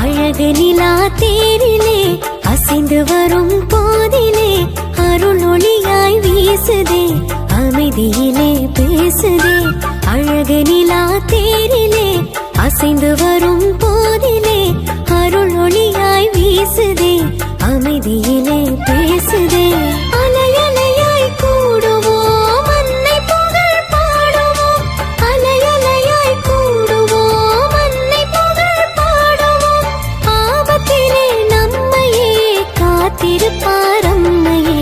அழகு நிலா தேரிலே அசைந்து வரும் போதிலே அருள் ஒளியாய் வீசுதே அமைதியிலே பேசுதே. அழகு நிலா தேரிலே அசைந்து வரும் போதிலே பாரம்மையே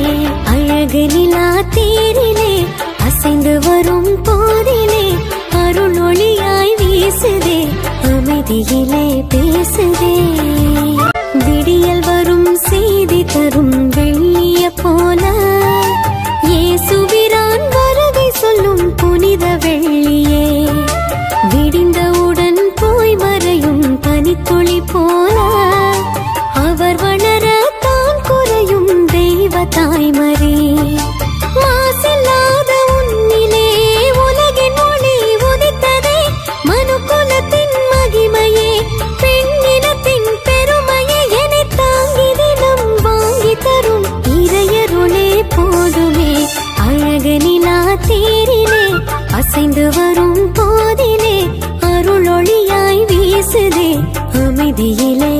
அழகு நிலா தீரிலே அசைந்து வரும் போதிலே அருள் ஒளியாய் வீசுதே அமைதியிலே பேசுதே. தேரிலே அசைந்து வரும் போதிலே அருளொளியாய் வீசுதே அமைதியிலே.